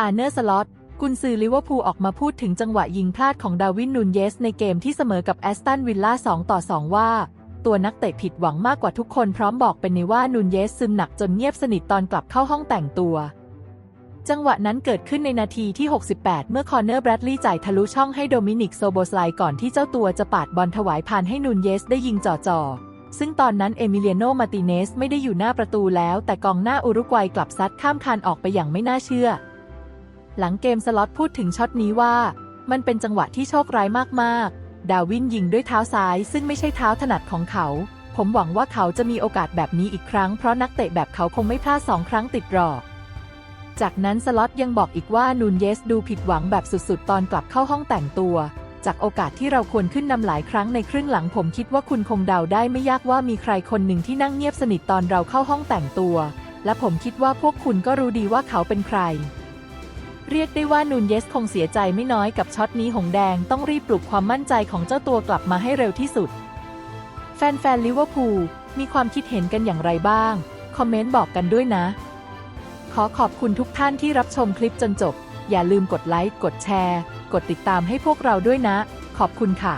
อาร์เนอร์สล็อตกุนซือลิเวอร์พูลออกมาพูดถึงจังหวะยิงพลาดของดาวินนูนเยส ในเกมที่เสมอกับแอสตันวิลล่า2ต่อ 2 ว่า ตัวนักเตะผิดหวังมากกว่าทุกคนพร้อมบอกเป็นในว่านูนเยสซึมหนักจนเงียบสนิทตอนกลับเข้าห้องแต่งตัว จังหวะนั้นเกิดขึ้นในนาทีที่ 68 เมื่อคอนเนอร์แบรดลีย์จ่ายทะลุช่องให้โดมินิกโซโบสไลก่อนที่เจ้าตัวจะปาดบอลถวายผ่านให้นูนเยสได้ยิงจ่อๆซึ่งตอนนั้นเอมิเลียโนมาร์ติเนสไม่ได้อยู่หน้าประตูแล้ว แต่กองหน้าอุรุกวัยกลับซัดข้ามคานออกไปอย่างไม่น่าเชื่อ หลังเกมสล็อตพูดถึงช็อตนี้ว่า มันเป็นจังหวะที่โชคร้ายมากๆ ดาวินยิงด้วยเท้าซ้าย ซึ่งไม่ใช่เท้าถนัดของเขา ผมหวังว่าเขาจะมีโอกาสแบบนี้อีกครั้งเพราะนักเตะแบบเขาคงไม่พลาดสองครั้งติดหรอก จากนั้นสล็อตยังบอกอีกว่านูนเยสดูผิดหวังแบบสุดๆ ตอนกลับเข้าห้องแต่งตัว จากโอกาสที่เราควรขึ้นนำหลายครั้งในครึ่งหลังผมคิดว่าคุณคงเดาได้ไม่ยากว่ามีใครคนหนึ่งที่นั่งเงียบสนิทตอนเราเข้าห้องแต่งตัว และผมคิดว่าพวกคุณก็รู้ดีว่าเขาเป็นใคร เรียกได้ว่านูนเยสคงเสียใจไม่น้อยกับช็อตนี้หงแดงต้องรีบปลุกความมั่นใจของเจ้าตัวกลับมาให้เร็วที่สุด แฟนๆลิเวอร์พูลมีความคิดเห็นกันอย่างไรบ้าง คอมเมนต์บอกกันด้วยนะ ขอขอบคุณทุกท่านที่รับชมคลิปจนจบ อย่าลืมกดไลค์ กดแชร์ กดติดตามให้พวกเราด้วยนะ ขอบคุณค่ะ